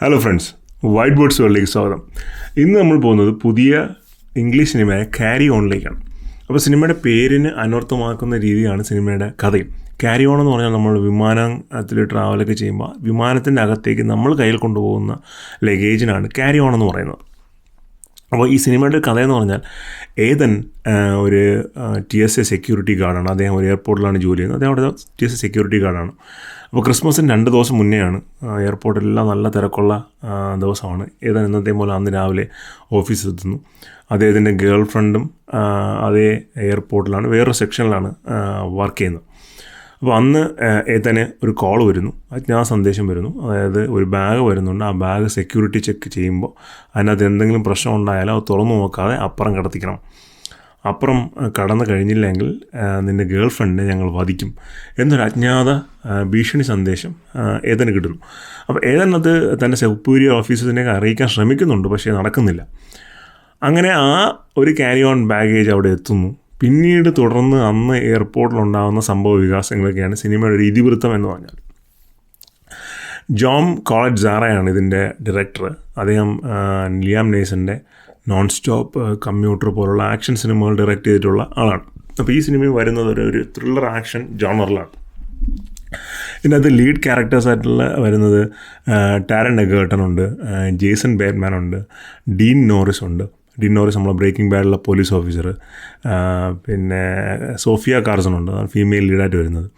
Hello friends white boards വേൾഡിലേക്ക് സ്വാഗതം. ഇന്ന് നമ്മൾ പോകുന്നത് പുതിയ ഇംഗ്ലീഷ് സിനിമയായ ക്യാരി ഓണിലേക്കാണ് അപ്പോൾ സിനിമയുടെ പേരിന് അനർത്ഥമാക്കുന്ന രീതിയാണ് സിനിമയുടെ കഥയും. ക്യാരി ഓൺ എന്ന് പറഞ്ഞാൽ നമ്മൾ വിമാനത്തിൽ ട്രാവലൊക്കെ ചെയ്യുമ്പോൾ വിമാനത്തിന്റെ അകത്തേക്ക് നമ്മൾ കയ്യിൽ കൊണ്ടുപോകുന്ന ലഗേജിനാണ് ക്യാരി ഓൺ എന്ന് പറയുന്നത്. അപ്പോൾ ഈ സിനിമയുടെ കഥ എന്ന് പറഞ്ഞാൽ ഏതൻ ഒരു ടി എസ് എ സെക്യൂരിറ്റി ഗാർഡാണ് അദ്ദേഹം ഒരു എയർപോർട്ടിലാണ് ജോലി ചെയ്യുന്നത്. അദ്ദേഹം അവിടെ ടി എസ് എ സെക്യൂരിറ്റി ഗാർഡാണ് അപ്പോൾ ക്രിസ്മസിന് രണ്ട് ദിവസം മുന്നെയാണ് എയർപോർട്ടിലെല്ലാം നല്ല തിരക്കുള്ള ദിവസമാണ്. ഏതൻ ഇന്നത്തെ പോലെ അന്ന് രാവിലെ ഓഫീസിൽ എത്തുന്നു. അദ്ദേഹത്തിന്റെ ഗേൾ ഫ്രണ്ടും അതേ എയർപോർട്ടിലാണ് വേറൊരു സെക്ഷനിലാണ് വർക്ക് ചെയ്യുന്നത്. അപ്പോൾ അന്ന് ഒരു കോൾ വരുന്നു. അജ്ഞാത സന്ദേശം വരുന്നു. അതായത് ഒരു ബാഗ് വരുന്നുണ്ട്. ആ ബാഗ് സെക്യൂരിറ്റി ചെക്ക് ചെയ്യുമ്പോൾ അതിനകത്ത് എന്തെങ്കിലും പ്രശ്നം ഉണ്ടായാലും അത് തുറന്നു നോക്കാതെ അപ്പുറം കടത്തിക്കണം. അപ്പുറം കടന്നു കഴിഞ്ഞില്ലെങ്കിൽ നിന്റെ ഗേൾ ഫ്രണ്ടിനെ ഞങ്ങൾ വധിക്കും എന്നൊരു അജ്ഞാത ഭീഷണി സന്ദേശം ഏതന് കിട്ടുന്നു. അപ്പോൾ ഏതനത് തന്റെ സുപ്പീരിയർ ഓഫീസിനെ അറിയിക്കാൻ ശ്രമിക്കുന്നുണ്ട് പക്ഷേ നടക്കുന്നില്ല. അങ്ങനെ ആ ഒരു ക്യാരി ഓൺ ബാഗേജ് അവിടെ എത്തുന്നു. പിന്നീട് തുടർന്ന് അന്ന് എയർപോർട്ടിലുണ്ടാകുന്ന സംഭവ വികാസങ്ങളൊക്കെയാണ് സിനിമയുടെ ഒരു ഇതിവൃത്തം എന്ന് പറഞ്ഞാൽ. ജോം കോളേജ് സാറയാണ് ഇതിന്റെ ഡയറക്ടർ അദ്ദേഹം ലിയാം നേസന്റെ നോൺ സ്റ്റോപ്പ് കമ്പ്യൂട്ടർ പോലുള്ള ആക്ഷൻ സിനിമകൾ ഡയറക്റ്റ് ചെയ്തിട്ടുള്ള ആളാണ്. അപ്പോൾ ഈ സിനിമ വരുന്നത് ഒരു ഒരു ത്രില്ലർ ആക്ഷൻ ജോണറിലാണ് ഇതിനകത്ത് ലീഡ് ക്യാരക്ടേഴ്സായിട്ടുള്ള വരുന്നത് ടാരൻ നെഗേർട്ടൻ ഉണ്ട് ജേസൺ ബേറ്റ്മാൻ ഉണ്ട് ഡീൻ നോറിസ് ഉണ്ട്. ഡീൻ നോറിസ് നമ്മളെ ബ്രേക്കിംഗ് ബാഡിലുള്ള പോലീസ് ഓഫീസർ പിന്നെ സോഫിയ കാർസൺ ഉണ്ട്. ഫീമെയിൽ ലീഡായിട്ട് വരുന്നത്.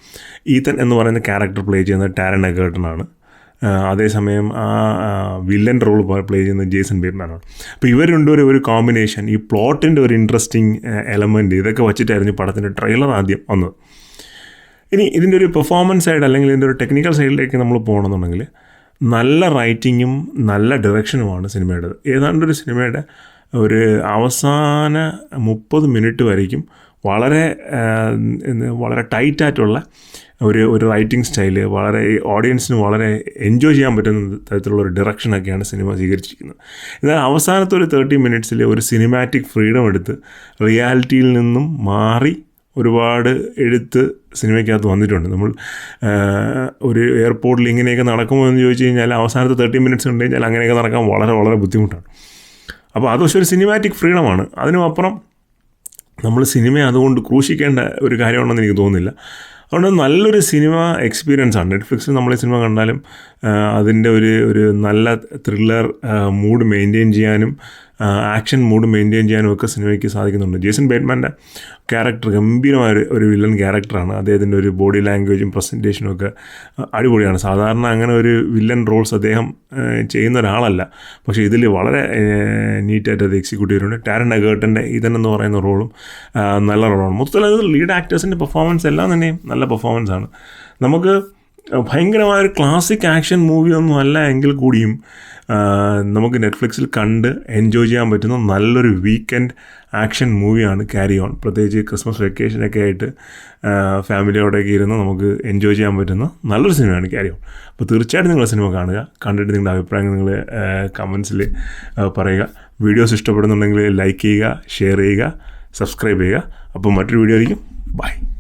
ഈത്തൻ എന്ന് പറയുന്ന ക്യാരക്ടർ പ്ലേ ചെയ്യുന്നത് ടാരൻ എഗേട്ടനാണ് അതേസമയം ആ വില്ലൻ റോൾ പ്ലേ ചെയ്യുന്ന ജേസൺ ബേറ്റ്മാനാണ് അപ്പോൾ ഇവർ രണ്ടുപേരും ഒരു കോമ്പിനേഷൻ ഈ പ്ലോട്ടിന്റെ ഒരു ഇൻട്രസ്റ്റിംഗ് എലമെന്റ് ഇതൊക്കെ വച്ചിട്ടായിരുന്നു പടത്തിന്റെ ട്രെയിലർ ആദ്യം വന്നത്. ഇനി ഇതിന്റെ ഒരു പെർഫോമൻസ് സൈഡ് അല്ലെങ്കിൽ ഇതിന്റെ ഒരു ടെക്നിക്കൽ സൈഡിലേക്ക് നമ്മൾ പോകണമെന്നുണ്ടെങ്കിൽ നല്ല റൈറ്റിങ്ങും നല്ല ഡയറക്ഷനുമാണ് സിനിമയുടേത് ഏതാണ്ട് ഒരു സിനിമയുടെ ഒരു അവസാന മുപ്പത് മിനിറ്റ് വരയ്ക്കും വളരെ വളരെ ടൈറ്റ് വളരെ ടൈറ്റായിട്ടുള്ള ഒരു ഒരു റൈറ്റിംഗ് സ്റ്റൈൽ വളരെ ഓഡിയൻസിന് വളരെ എൻജോയ് ചെയ്യാൻ പറ്റുന്ന തരത്തിലുള്ള ഒരു ഡയറക്ഷനൊക്കെയാണ് സിനിമ സ്വീകരിച്ചിരിക്കുന്നത്. എന്നാൽ അവസാനത്തെ ഒരു തേർട്ടി മിനിറ്റ്സിൽ ഒരു സിനിമാറ്റിക് ഫ്രീഡം എടുത്ത് റിയാലിറ്റിയിൽ നിന്നും മാറി ഒരുപാട് എഴുത്ത് സിനിമയ്ക്കകത്ത് വന്നിട്ടുണ്ട്. നമ്മൾ ഒരു എയർപോർട്ടിൽ ഇങ്ങനെയൊക്കെ നടക്കുമോ എന്ന് ചോദിച്ചു കഴിഞ്ഞാൽ അവസാനത്തെ തേർട്ടി മിനിറ്റ്സ് ഉണ്ടെങ്കിൽ അങ്ങനെയൊക്കെ നടക്കാൻ വളരെ വളരെ ബുദ്ധിമുട്ടാണ്. അപ്പോൾ അത് പക്ഷേ ഒരു സിനിമാറ്റിക് ഫ്രീഡമാണ് അതിനും അപ്പുറം നമ്മൾ സിനിമയെ അതുകൊണ്ട് ക്രൂശിക്കേണ്ട ഒരു കാര്യമാണെന്ന് എനിക്ക് തോന്നുന്നില്ല. അതുകൊണ്ട് നല്ലൊരു സിനിമ എക്സ്പീരിയൻസ് ആണ്. നെറ്റ്ഫ്ലിക്സിൽ നമ്മൾ സിനിമ കണ്ടാലും അതിന്റെ ഒരു ഒരു നല്ല ത്രില്ലർ മൂഡ് മെയിന്റെയിൻ ചെയ്യാനും ആക്ഷൻ മൂഡ് മെയിന്റെയിൻ ചെയ്യാനും ഒക്കെ സിനിമയ്ക്ക് സാധിക്കുന്നുണ്ട്. ജേസൺ ബേറ്റ്മാന്റെ ക്യാരക്ടർ ഗംഭീരമായ ഒരു- വില്ലൻ ക്യാരക്ടറാണ് അദ്ദേഹത്തിന്റെ ഒരു ബോഡി ലാംഗ്വേജും പ്രസന്റേഷനും ഒക്കെ അടിപൊളിയാണ്. സാധാരണ അങ്ങനെ ഒരു വില്ലൻ റോൾസ് അദ്ദേഹം ചെയ്യുന്ന ഒരാളല്ല. പക്ഷേ ഇതിൽ വളരെ നീറ്റായിട്ട് അത് എക്സിക്യൂട്ട് ചെയ്തിട്ടുണ്ട്. ടാരൻ അഗേർട്ടന്റെ ഇതൻ എന്ന് പറയുന്ന റോളും നല്ല റോളാണ് മൊത്തത്തിൽ ലീഡ് ആക്ടേഴ്സിന്റെ പെർഫോമൻസ് എല്ലാം തന്നെയും നല്ല പെർഫോമൻസ് ആണ്. നമുക്ക് ഭയങ്കരമായ ഒരു ക്ലാസിക് ആക്ഷൻ മൂവി ഒന്നും അല്ല എങ്കിൽ കൂടിയും നമുക്ക് നെറ്റ്ഫ്ലിക്സിൽ കണ്ട് എൻജോയ് ചെയ്യാൻ പറ്റുന്ന നല്ലൊരു വീക്കെൻഡ് ആക്ഷൻ മൂവിയാണ് ക്യാരി ഓൺ പ്രത്യേകിച്ച് ക്രിസ്മസ് വെക്കേഷനൊക്കെ ആയിട്ട് ഫാമിലിയോടെയൊക്കെ ഇരുന്ന് നമുക്ക് എൻജോയ് ചെയ്യാൻ പറ്റുന്ന നല്ലൊരു സിനിമയാണ് ക്യാരി ഓൺ അപ്പോൾ തീർച്ചയായിട്ടും നിങ്ങൾ സിനിമ കാണുക. കണ്ടിട്ട് നിങ്ങളുടെ അഭിപ്രായങ്ങൾ നിങ്ങൾ കമൻസിൽ പറയുക. വീഡിയോസ് ഇഷ്ടപ്പെടുന്നുണ്ടെങ്കിൽ ലൈക്ക് ചെയ്യുക ഷെയർ ചെയ്യുക സബ്സ്ക്രൈബ് ചെയ്യുക. അപ്പോൾ മറ്റൊരു വീഡിയോ ആയിരിക്കും. ബൈ